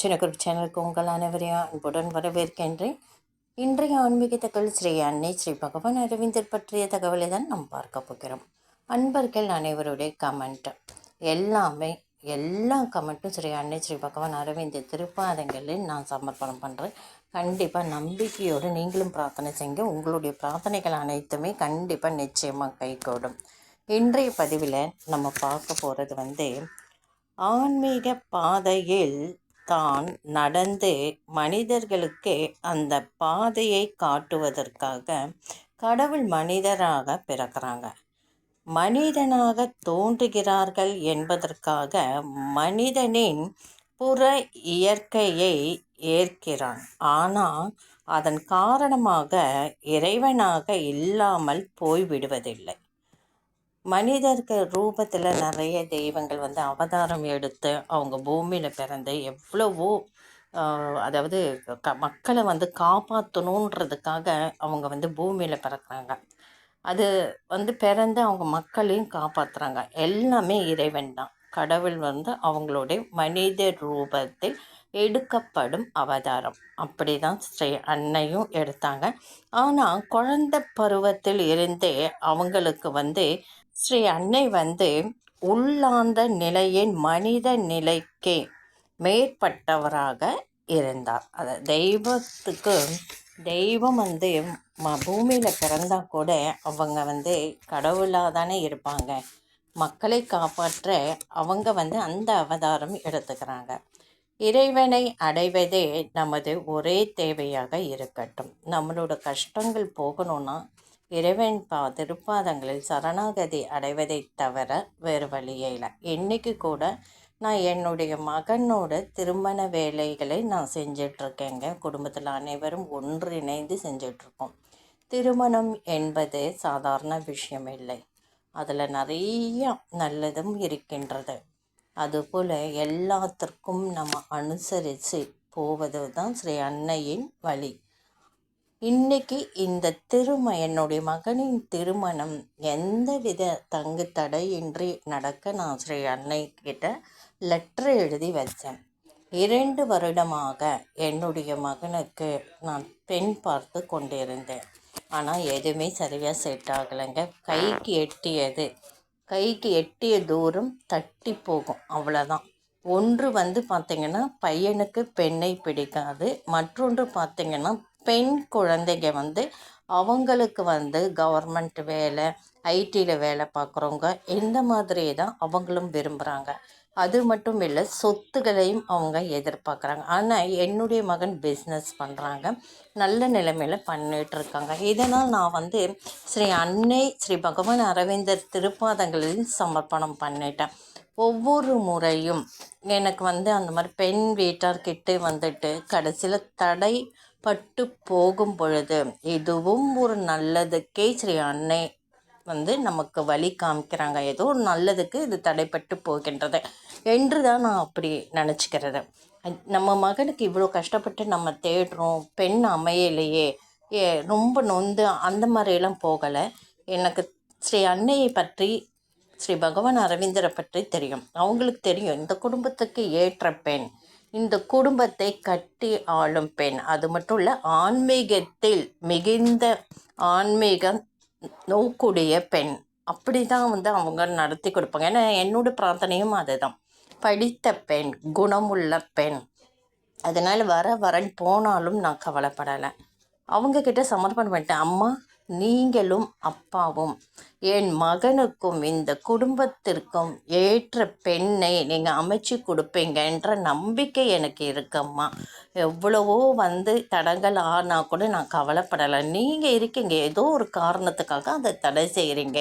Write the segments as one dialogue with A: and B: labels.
A: சின்னக்குரு சேனலுக்கு உங்கள் அனைவரையும் அன்புடன் வரவேற்கின்றேன். இன்றைய ஆன்மீக தகவல் ஸ்ரீ அன்னை ஸ்ரீ பகவான் அரவிந்தர் பற்றிய தகவலை தான் நாம் பார்க்க போகிறோம். அன்பர்கள் அனைவருடைய கமெண்ட் எல்லாமே எல்லா கமெண்ட்டும் ஸ்ரீ அன்னை ஸ்ரீ பகவான் அரவிந்தர் திருப்பாதங்களில் நான் சமர்ப்பணம் பண்ணுறேன் கண்டிப்பாக நம்பிக்கையோடு நீங்களும் பிரார்த்தனை செய்யுங்க. உங்களுடைய பிரார்த்தனைகள் அனைத்துமே கண்டிப்பாக நிச்சயமாக கைகூடும். இன்றைய பதிவில் நம்ம பார்க்க போகிறது வந்து ஆன்மீக பாதையில் தான் நடந்து மனிதர்களுக்கு அந்த பாதையை காட்டுவதற்காக கடவுள் மனிதராக பிறக்கிறாங்க. மனிதனாக தோன்றுகிறார்கள் என்பதற்காக மனிதனின் புற இயற்கையை ஏற்கிறான். ஆனால் அதன் காரணமாக இறைவனாக இல்லாமல் போய்விடுவதில்லை. மனிதர்கள் ரூபத்தில் நிறைய தெய்வங்கள் வந்து அவதாரம் எடுத்து அவங்க பூமியில் பிறந்து எவ்வளவோ அதாவது க மக்களை வந்து காப்பாற்றணுன்றதுக்காக அவங்க வந்து பூமியில் பிறக்கிறாங்க. அது வந்து பிறந்து அவங்க மக்களையும் காப்பாற்றுறாங்க எல்லாமே இறைவன் தான். கடவுள் வந்து அவங்களுடைய மனித ரூபத்தில் எடுக்கப்படும் அவதாரம். அப்படி தான் ஸ்ரீ அன்னையும் எடுத்தாங்க. ஆனால் குழந்த பருவத்தில் இருந்தே அவங்களுக்கு வந்து ஸ்ரீ அன்னை வந்து உள்ளாந்த நிலையின் மனித நிலைக்கு மேற்பட்டவராக இருந்தார். அது தெய்வத்துக்கு தெய்வம் வந்து ம பூமியில் பிறந்தால் கூட அவங்க வந்து கடவுளாக தானே இருப்பாங்க. மக்களை காப்பாற்ற அவங்க வந்து அந்த அவதாரம் எடுத்துக்கிறாங்க. இறைவனை அடைவதே நமது ஒரே தேவையாக இருக்கட்டும். நம்மளோட கஷ்டங்கள் போகணும்னா இறைவன் பா திருப்பாதங்களில் சரணாகதி அடைவதை தவிர வேறு வழியே இல்லை. இன்னைக்கு கூட நான் என்னுடைய மகனோட திருமண வேலைகளை நான் செஞ்சிட்ருக்கேங்க. குடும்பத்தில் அனைவரும் ஒன்றிணைந்து செஞ்சிட்ருக்கோம். திருமணம் என்பது சாதாரண விஷயம் இல்லை. அதில் நிறைய நல்லதும் இருக்கின்றது. அதுபோல் எல்லாத்திற்கும் நம்ம அனுசரித்து போவது தான் ஸ்ரீ அன்னையின் வழி. இன்னைக்கு இந்த திரும என்னுடைய மகனின் திருமணம் எந்தவித தங்கு தடையின்றி நடக்க நான் ஸ்ரீ அன்னை கிட்ட லெட்டர் எழுதி வச்சேன். இரண்டு வருடமாக என்னுடைய மகனுக்கு நான் பெண் பார்த்து கொண்டிருந்தேன். ஆனால் எதுவுமே சரியாக செட் ஆகலைங்க. கைக்கு எட்டியது. கைக்கு எட்டிய தூரம் தட்டி போகும். அவ்வளோதான் ஒன்று வந்து பார்த்திங்கன்னா பையனுக்கு பெண்ணை பிடிக்காது. மற்றொன்று பார்த்திங்கன்னா பெண் குழந்தைங்க வந்து அவங்களுக்கு வந்து கவர்மெண்ட் வேலை ஐடியில் வேலை பார்க்குறவங்க இந்த மாதிரி தான் அவங்களும் விரும்புகிறாங்க அது மட்டும் இல்லை சொத்துக்களையும் அவங்க எதிர்பார்க்குறாங்க. ஆனால் என்னுடைய மகன் பிஸ்னஸ் பண்ணுறாங்க நல்ல நிலைமையில் பண்ணிகிட்ருக்காங்க இதனால் நான் வந்து ஸ்ரீ அன்னை ஸ்ரீ பகவான் அரவிந்தர் திருப்பாதங்களில் சமர்ப்பணம் பண்ணிட்டேன். ஒவ்வொரு முறையும் எனக்கு வந்து அந்த மாதிரி பெண் வீட்டார்கிட்ட வந்துட்டு கடைசியில் தடை பட்டு போகும் பொழுது இதுவும் ஒரு நல்லதுக்கே ஸ்ரீ அன்னை வந்து நமக்கு வழி காமிக்கிறாங்க. ஏதோ ஒரு நல்லதுக்கு இது தடைப்பட்டு போகின்றது என்று தான் நான் அப்படி நினச்சிக்கிறது. நம்ம மகனுக்கு இவ்வளோ கஷ்டப்பட்டு நம்ம தேடுறோம். பெண் அமையலையே. ஏ ரொம்ப நொந்து அந்த மாதிரியெல்லாம் போகலை. எனக்கு ஸ்ரீ அன்னையை பற்றி ஸ்ரீ பகவான் அரவிந்தரை பற்றி தெரியும். அவங்களுக்கு தெரியும் இந்த குடும்பத்துக்கு ஏற்ற பெண் இந்த குடும்பத்தை கட்டி ஆளும் பெண். அது மட்டும் இல்லை ஆன்மீகத்தில் மிகுந்த ஆன்மீகம் நோக்குடைய பெண். அப்படி தான் வந்து அவங்க நடத்தி கொடுப்பாங்க. ஏன்னா என்னோட பிரார்த்தனையும் அதுதான். படித்த பெண் குணமுள்ள பெண். அதனால் வர வரன் போனாலும் நான் கவலைப்படலை. அவங்கக்கிட்ட சமர்ப்பணம் பண்ணிட்டேன். அம்மா நீங்களும் அப்பாவும். என் மகனுக்கும் இந்த குடும்பத்திற்கும் ஏற்ற பெண்ணை நீங்கள் அமைச்சு கொடுப்பீங்கன்ற நம்பிக்கை எனக்கு இருக்கம்மா. எவ்வளவோ வந்து தடங்கள் ஆனால் கூட நான் கவலைப்படலை. நீங்கள் இருக்கீங்க. ஏதோ ஒரு காரணத்துக்காக அதை தடை செய்கிறீங்க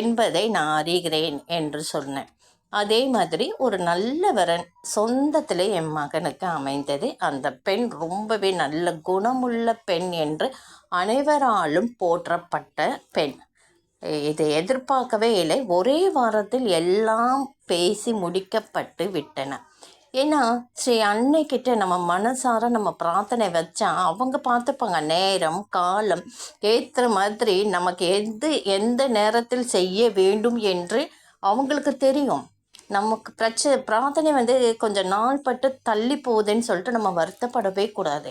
A: என்பதை நான் அறிகிறேன் என்று சொன்னேன். அதே மாதிரி ஒரு நல்ல வரன் சொந்தத்தில் என் மகனுக்கு அமைந்தது அந்த பெண் ரொம்பவே நல்ல குணமுள்ள பெண் என்று அனைவராலும் போற்றப்பட்ட பெண். இதை எதிர்பார்க்கவே இல்லை. ஒரே வாரத்தில் எல்லாம் பேசி முடிக்கப்பட்டு விட்டன. ஏன்னா ஸ்ரீ அன்னைக்கிட்ட நம்ம மனசார நம்ம பிரார்த்தனை வச்சா அவங்க பார்த்துப்பாங்க நேரம் காலம் ஏற்ற மாதிரி நமக்கு எது எந்த நேரத்தில் செய்ய வேண்டும் என்று அவங்களுக்கு தெரியும். நமக்கு பிரச்சனை பிரார்த்தனை வந்து கொஞ்சம் நாள் பட்டு தள்ளி போகுதுன்னு சொல்லிட்டு நம்ம வருத்தப்படவே கூடாது.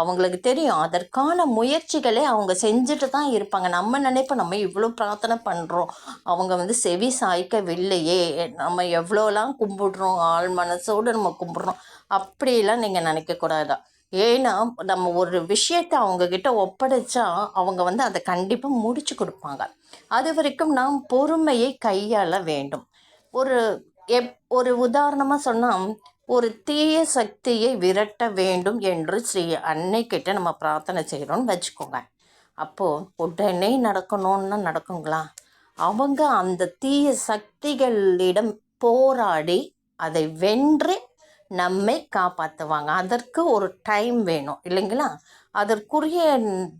A: அவங்களுக்கு தெரியும் அதற்கான முயற்சிகளை அவங்க செஞ்சுட்டு தான் இருப்பாங்க. நம்ம நினைப்போம் நம்ம இவ்வளோ பிரார்த்தனை பண்ணுறோம் அவங்க வந்து செவி சாய்க்கவில்லையே. நம்ம எவ்வளோலாம் கும்பிடுறோம் ஆள் மனசோடு நம்ம கும்பிடுறோம். அப்படிலாம் நீங்கள் நினைக்கக்கூடாதான் ஏன்னா நம்ம ஒரு விஷயத்தை அவங்கக்கிட்ட ஒப்படைச்சா அவங்க வந்து அதை கண்டிப்பாக முடிச்சு கொடுப்பாங்க. அது வரைக்கும் நாம் பொறுமையை கையாள வேண்டும். ஒரு எப் ஒரு உதாரணமாக சொன்னால் ஒரு தீய சக்தியை விரட்ட வேண்டும் என்று ஸ்ரீ அன்னைக்கிட்ட நம்ம பிரார்த்தனை செய்கிறோம்னு வச்சுக்கோங்க. அப்போது உடனே நடக்கணும்னா நடக்குங்களா? அவங்க அந்த தீய சக்திகளிடம் போராடி அதை வென்று நம்மை காப்பாற்றுவாங்க அதற்கு ஒரு டைம் வேணும் இல்லைங்களா? அதற்குரிய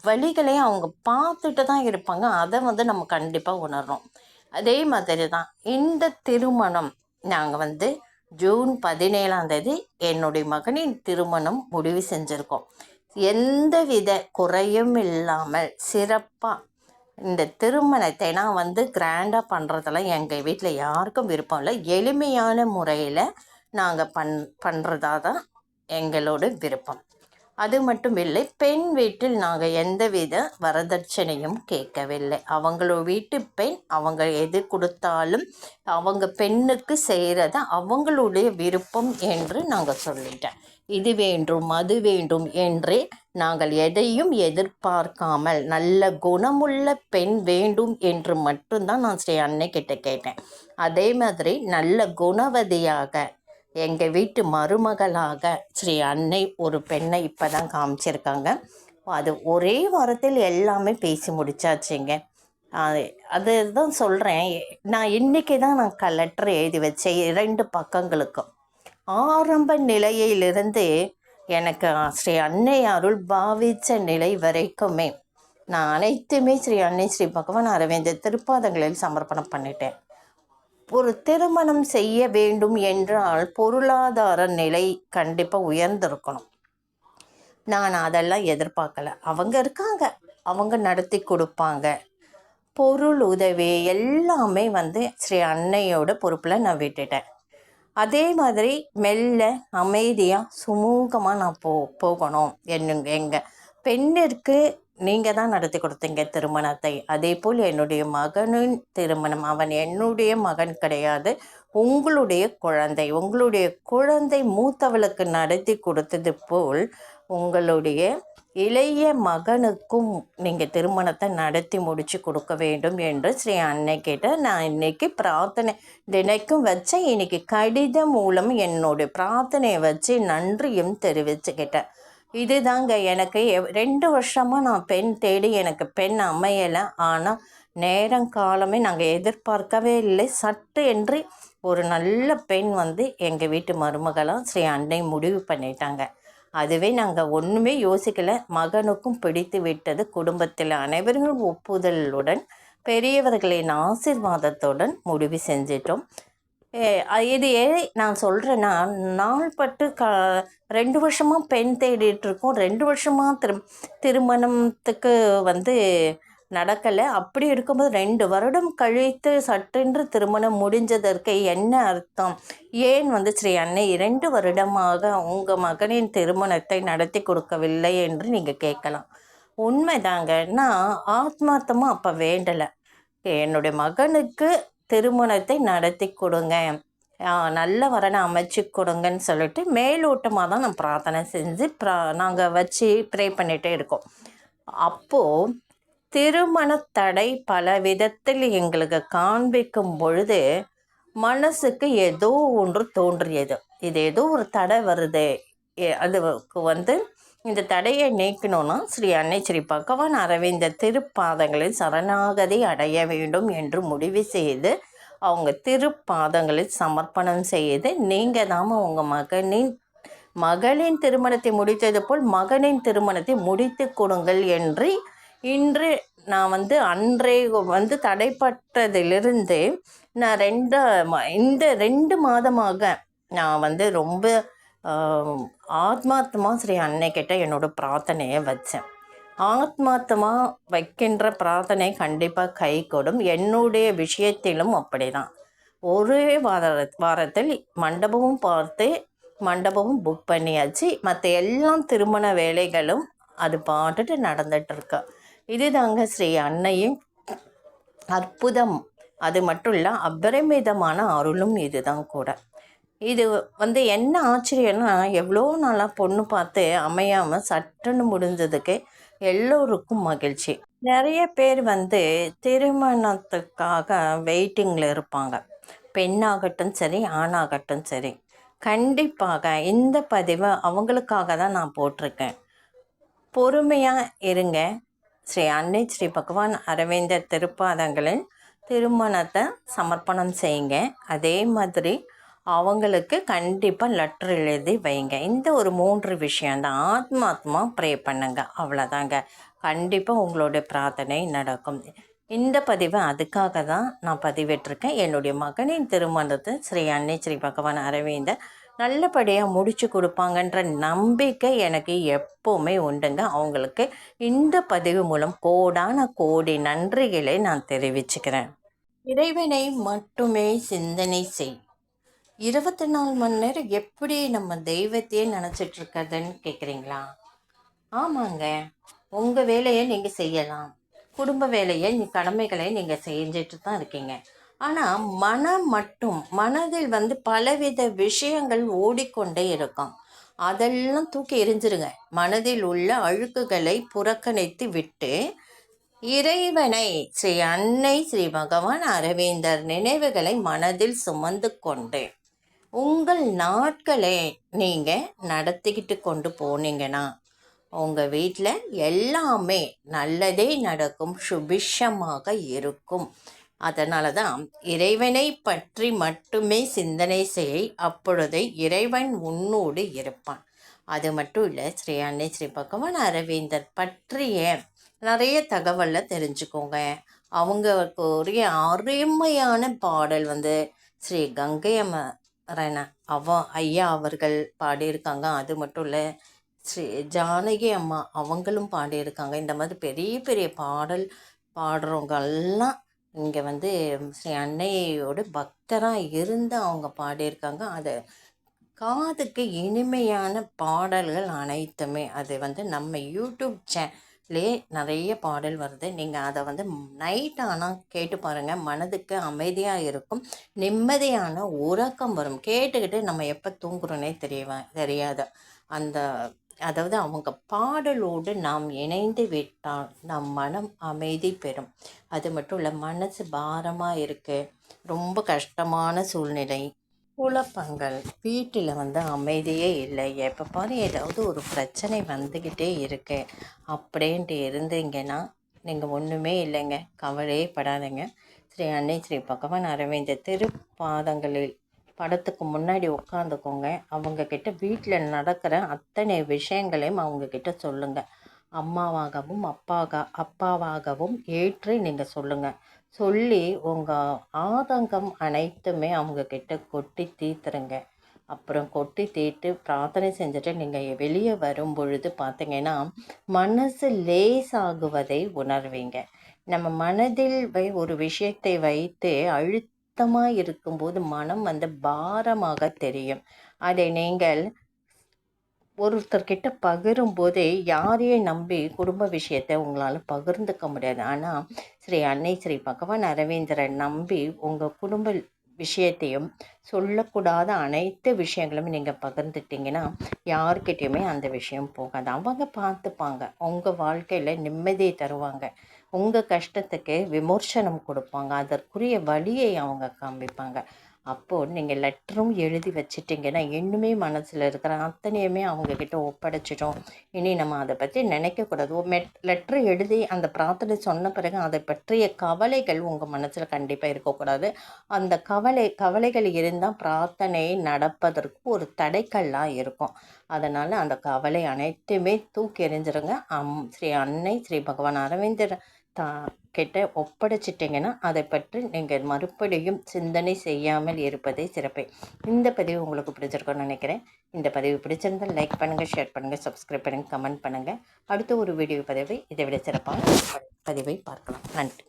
A: வழிகளையும் அவங்க பார்த்துட்டு தான் இருப்பாங்க. அதை வந்து நம்ம கண்டிப்பாக உணர்றோம். அதே மாதிரி தான் இந்த திருமணம் நாங்கள் வந்து ஜூன் பதினேழாம் தேதி என்னுடைய மகனின் திருமணம் முடிவு செஞ்சுருக்கோம். எந்தவித குறையும் இல்லாமல் சிறப்பாக இந்த திருமணத்தை நான் வந்து கிராண்டாக பண்ணுறதெல்லாம் எங்கள் வீட்டில் யாருக்கும் விருப்பம் இல்லை. எளிமையான முறையில் நாங்கள் பண் பண்ணுறதா தான் எங்களோட விருப்பம். அது மட்டும் இல்லை பெண் வீட்டில் நாங்கள் எந்தவித வரதட்சணையும் கேட்கவில்லை. அவங்களோட வீட்டு பெண் அவங்க எது கொடுத்தாலும் அவங்க பெண்ணுக்கு செய்கிறத அவங்களுடைய விருப்பம் என்று நாங்கள் சொல்லிட்டேன் இது வேண்டும் அது வேண்டும் என்றே நாங்கள் எதையும் எதிர்பார்க்காமல் நல்ல குணமுள்ள பெண் வேண்டும் என்று மட்டும்தான் நான் ஸ்ரீ அன்னை கிட்ட கேட்டேன். அதே மாதிரி நல்ல குணவதியாக எங்கள் வீட்டு மருமகளாக ஸ்ரீ அன்னை ஒரு பெண்ணை இப்போ தான் காமிச்சிருக்காங்க. அது ஒரே வாரத்தில் எல்லாமே பேசி முடிச்சாச்சுங்க. அது அதுதான் சொல்கிறேன் நான் இன்றைக்கி தான் நான் கலெக்டர் எழுதி வச்சேன். இரண்டு பக்கங்களுக்கும். ஆரம்ப நிலையிலிருந்து எனக்கு ஸ்ரீ அன்னை அருள் பாவித்த நிலை வரைக்குமே நான் அனைத்துமே ஸ்ரீ அன்னை ஸ்ரீ பகவான் அரவிந்த திருப்பாதங்களில் சமர்ப்பணம் பண்ணிட்டேன். ஒரு திருமணம் செய்ய வேண்டும் என்றால் பொருளாதார நிலை கண்டிப்பாக உயர்ந்திருக்கணும். நான் அதெல்லாம் எதிர்பார்க்கல. அவங்க இருக்காங்க. அவங்க நடத்தி கொடுப்பாங்க. பொருள் உதவி எல்லாமே வந்து ஸ்ரீ அன்னையோட பொறுப்பில் நான் விட்டுட்டேன். அதே மாதிரி மெல்ல அமைதியாக சுமூகமாக நான் போ போகணும். என்னங்க எங்கள் பெண்ணிற்கு நீங்கள் தான் நடத்தி கொடுத்தீங்க திருமணத்தை. அதே போல் என்னுடைய மகனின் திருமணம். அவன் என்னுடைய மகன் கிடையாது. உங்களுடைய குழந்தை. உங்களுடைய குழந்தை மூத்தவளுக்கு நடத்தி கொடுத்தது போல் உங்களுடைய இளைய மகனுக்கும் நீங்கள் திருமணத்தை நடத்தி முடித்து கொடுக்க வேண்டும் என்று ஸ்ரீ அன்னை கிட்ட நான் இன்னைக்கு பிரார்த்தனை தினைக்கும் வச்சேன். இன்னைக்கு கடிதம் மூலம் என்னுடைய பிரார்த்தனையை வச்சு நன்றியும் தெரிவிச்சுக்கிட்டேன். இதுதாங்க எனக்கு ரெண்டு வருஷமாக நான் பெண் தேடி எனக்கு பெண் அமையலை. ஆனால் நேரம் காலமே நாங்கள் எதிர்பார்க்கவே இல்லை. சட்டு என்று ஒரு நல்ல பெண் வந்து எங்கள் வீட்டு மருமகளாக ஸ்ரீ அன்னை முடிவு பண்ணிட்டாங்க. அதுவே நாங்கள் ஒன்றுமே யோசிக்கலை. மகனுக்கும் பிடித்து விட்டது குடும்பத்தில் அனைவரும் ஒப்புதலுடன் பெரியவர்களின் ஆசிர்வாதத்துடன் முடிவு செஞ்சிட்டோம். இது ஏ நான் சொல்கிறேன்னா நாள்பட்டு க ரெண்டு வருஷமாக பெண் தேடிட்டுருக்கோம். ரெண்டு வருஷமாக திரு திருமணத்துக்கு வந்து நடக்கலை. அப்படி இருக்கும்போது ரெண்டு வருடம் கழித்து சட்டென்று திருமணம் முடிஞ்சதற்கு என்ன அர்த்தம்? ஏன் வந்து ஸ்ரீ அன்னை இரண்டு வருடமாக உங்கள் மகனின் திருமணத்தை நடத்தி கொடுக்கவில்லை என்று நீங்கள் கேட்கலாம். உண்மைதாங்க. நான் ஆத்மார்த்தமாக அப்போ வேண்டலை. என்னுடைய மகனுக்கு திருமணத்தை நடத்தி கொடுங்க. நல்ல வரனை அமைச்சு கொடுங்கன்னு சொல்லிட்டு மேலோட்டமாக தான் நான் பிரார்த்தனை செஞ்சு ப்ரா நாங்கள் வச்சு ப்ரே பண்ணிகிட்டே இருக்கோம். அப்போது திருமண தடை பல விதத்தில் எங்களுக்கு காண்பிக்கும் பொழுது மனசுக்கு ஏதோ ஒன்று தோன்றியது. இது ஏதோ ஒரு தடை வருது. அதுக்கு வந்து இந்த தடையை நீக்கணும்னா ஸ்ரீ அன்னை ஸ்ரீ பகவான் அரவிந்த திருப்பாதங்களில் சரணாகதி அடைய வேண்டும் என்று முடிவு செய்து அவங்க திருப்பாதங்களில் சமர்ப்பணம் செய்து நீங்கள் தான் உங்கள் மகனின் மகளின் திருமணத்தை முடித்தது போல் மகனின் திருமணத்தை முடித்து கொடுங்கள் என்று இன்று நான் வந்து அன்றே வந்து தடைப்பட்டதிலிருந்து நான் ரெண்டு இந்த ரெண்டு மாதமாக நான் வந்து ரொம்ப ஆத்மார்த்தமாக ஸ்ரீ அன்னைக்கிட்ட என்னோடய பிரார்த்தனையை வச்சேன். ஆத்மார்த்தமாக வைக்கின்ற பிரார்த்தனை கண்டிப்பாக கை கொடும் என்னுடைய விஷயத்திலும் அப்படி தான் ஒரே வார வாரத்தில் மண்டபமும் பார்த்து மண்டபமும் புக் பண்ணியாச்சு. மற்ற எல்லாம் திருமண வேலைகளும் அது பாட்டுட்டு நடந்துட்டு இதுதாங்க ஸ்ரீ அன்னையின் அற்புதம். அது மட்டும் இல்லை அபரிமிதமான அருளும் இதுதான் கூட. இது வந்து என்ன ஆச்சரியம்னா எவ்வளோ நாளாக பொண்ணு பார்த்து அமையாமல் சட்டுன்னு முடிஞ்சதுக்கு எல்லோருக்கும் மகிழ்ச்சி. நிறைய பேர் வந்து திருமணத்துக்காக வெயிட்டிங்கில் இருப்பாங்க. பெண்ணாகட்டும் சரி ஆணாகட்டும் சரி. கண்டிப்பாக இந்த பதிவை அவங்களுக்காக தான் நான் போட்டிருக்கேன். பொறுமையாக இருங்க. ஸ்ரீ அன்னை ஸ்ரீ பகவான் அரவிந்தர் திருப்பாதங்களின் திருமணத்தை சமர்ப்பணம் செய்யுங்க. அதே மாதிரி அவங்களுக்கு கண்டிப்பாக லெட்ரு எழுதி வைங்க. இந்த ஒரு மூன்று விஷயம் தான். ஆத்மாத்மா ப்ரே பண்ணுங்க. அவ்வளோதாங்க கண்டிப்பாக உங்களுடைய பிரார்த்தனை நடக்கும். இந்த பதிவை அதுக்காக தான் நான் பதிவிட்டிருக்கேன். என்னுடைய மகனின் திருமணத்தை ஸ்ரீ அன்னை ஸ்ரீ பகவான் அரவிந்தர் நல்லபடியாக முடிச்சு கொடுப்பாங்கன்ற நம்பிக்கை எனக்கு எப்போவுமே உண்டுங்க. அவங்களுக்கு இந்த பதிவு மூலம் கோடான கோடி நன்றிகளை நான் தெரிவிச்சுக்கிறேன். இறைவனை மட்டுமே சிந்தனை செய். இருபத்தி நாலு மணி நேரம் எப்படி நம்ம தெய்வத்தையே நினச்சிட்டு இருக்கிறதுன்னு கேட்குறீங்களா ஆமாங்க. உங்கள் வேலையை நீங்கள் செய்யலாம். குடும்ப வேலையை நீ கடமைகளை நீங்கள் செஞ்சிட்டு தான் இருக்கீங்க. ஆனால் மனம் மட்டும் மனதில் வந்து பலவித விஷயங்கள் ஓடிக்கொண்டே இருக்கும். அதெல்லாம் தூக்கி எரிஞ்சிருங்க மனதில் உள்ள அழுக்குகளை புறக்கணித்து விட்டு இறைவனை ஸ்ரீ அன்னை ஸ்ரீ பகவான் அரவிந்தர் நினைவுகளை மனதில் சுமந்து கொண்டு உங்கள் நாட்களை நீங்கள் நடத்திக்கிட்டு கொண்டு போனீங்கன்னா உங்கள் வீட்டில் எல்லாமே நல்லதே நடக்கும் சுபிஷமாக இருக்கும். அதனால தான் இறைவனை பற்றி மட்டுமே சிந்தனை செய் அப்பொழுது இறைவன் உன்னோடு இருப்பான். அது மட்டும் இல்லை ஸ்ரீ அன்னை ஸ்ரீ பகவான் அரவிந்தர் பற்றிய நிறைய தகவலை தெரிஞ்சுக்கோங்க. அவங்களுக்கு ஒரே அருமையான பாடல் வந்து ஸ்ரீ கங்கை அமரன அவ ஐயா அவர்கள் பாடியிருக்காங்க. அது மட்டும் இல்லை ஸ்ரீ ஜானகி அம்மா அவங்களும் பாடியிருக்காங்க. இந்த மாதிரி பெரிய பெரிய பாடல் பாடுறவங்கெல்லாம் இங்கே வந்து ஸ்ரீ அன்னையோட பக்தராக இருந்து அவங்க பாடியிருக்காங்க. அதை காதுக்கு இனிமையான பாடல்கள் அனைத்துமே. அது வந்து நம்ம யூடியூப் லே நிறைய பாடல் வருது. நீங்கள் அதை வந்து நைட் ஆனால் கேட்டு பாருங்கள் மனதுக்கு அமைதியாக இருக்கும். நிம்மதியான உறக்கம் வரும். கேட்டுக்கிட்டு நம்ம எப்போ தூங்குறோன்னே தெரியவேன் தெரியாது. அந்த அதாவது அவங்க பாடலோடு நாம் இணைந்து விட்டால் நம் மனம் அமைதி பெறும். அது மட்டும் இல்லை மனசு பாரமாக இருக்குது ரொம்ப கஷ்டமான சூழ்நிலை. குழப்பங்கள். வீட்டில் வந்து அமைதியே இல்லை. எப்போ பாரு ஏதாவது ஒரு பிரச்சனை வந்துக்கிட்டே இருக்கு. அப்படின்ட்டு இருந்தீங்கன்னா நீங்கள் ஒன்றுமே இல்லைங்க. கவலையே படாதீங்க. ஸ்ரீ அன்னை ஸ்ரீ பகவான் அரவிந்த திருப்பாதங்களில் படத்துக்கு முன்னாடி உட்காந்துக்கோங்க. அவங்கக்கிட்ட வீட்டில் நடக்கிற அத்தனை விஷயங்களையும் அவங்கக்கிட்ட சொல்லுங்கள் அம்மாவாகவும் அப்பாக அப்பாவாகவும் ஏற்று நீங்கள் சொல்லுங்கள் சொல்லி உங்கள் ஆதங்கம் அனைத்துமே அவங்கக்கிட்ட கொட்டி தீர்த்துருங்க அப்புறம் கொட்டி தீர்த்து பிரார்த்தனை செஞ்சுட்டு நீங்கள் வெளியே வரும் பொழுது பார்த்தீங்கன்னா மனசு லேசாகுவதை உணர்வீங்க. நம்ம மனதில் வை ஒரு விஷயத்தை வைத்து அழுத்தமாக இருக்கும்போது மனம் வந்து பாரமாக தெரியும். அதை நீங்கள் ஒருத்தர்கிட்ட பகிரும் போதே யாரையும் நம்பி குடும்ப விஷயத்தை உங்களால் பகிர்ந்துக்க முடியாது. ஆனால் ஸ்ரீ அன்னை ஸ்ரீ பகவான் அரவேந்திரன் நம்பி உங்கள் குடும்ப விஷயத்தையும் சொல்லக்கூடாத அனைத்து விஷயங்களும் நீங்கள் பகிர்ந்துட்டிங்கன்னா யாருக்கிட்டேயுமே அந்த விஷயம் போகாது. அவங்க பார்த்துப்பாங்க. உங்கள் வாழ்க்கையில் நிம்மதியை தருவாங்க. உங்கள் கஷ்டத்துக்கு விமர்சனம் கொடுப்பாங்க. அதற்குரிய வழியை அவங்க காமிப்பாங்க அப்போது நீங்கள் லெட்டரும் எழுதி வச்சிட்டிங்கன்னா இன்னுமே மனசில் இருக்கிற அத்தனையுமே அவங்கக்கிட்ட ஒப்படைச்சிட்டோம் இனி நம்ம அதை பற்றி நினைக்கக்கூடாது மெட் லெட்ரு எழுதி அந்த பிரார்த்தனை சொன்ன பிறகு அதை பற்றிய கவலைகள் உங்கள் மனசில் கண்டிப்பாக இருக்கக்கூடாது. அந்த கவலை கவலைகள் இருந்தால் பிரார்த்தனை நடப்பதற்கு ஒரு தடைக்கல்லாக இருக்கும். அதனால் அந்த கவலை அனைத்துமே தூக்கி எறிஞ்சிருங்க. அம் ஸ்ரீ அன்னை ஸ்ரீ பகவான் அரவிந்தர் தா கிட்ட ஒப்படைச்சிட்டிங்கன்னா அதை பற்றி நீங்கள் மறுபடியும் சிந்தனை செய்யாமல் இருப்பதே சிறப்பை. இந்த பதிவு உங்களுக்கு பிடிச்சிருக்கோன்னு நினைக்கிறேன். இந்த பதிவு பிடிச்சிருந்தால் லைக் பண்ணுங்கள் ஷேர் பண்ணுங்கள் சப்ஸ்கிரைப் பண்ணுங்கள் கமெண்ட் பண்ணுங்கள் அடுத்த ஒரு வீடியோ பதிவை இதை விட சிறப்பான பதிவை பார்க்கலாம். நன்றி.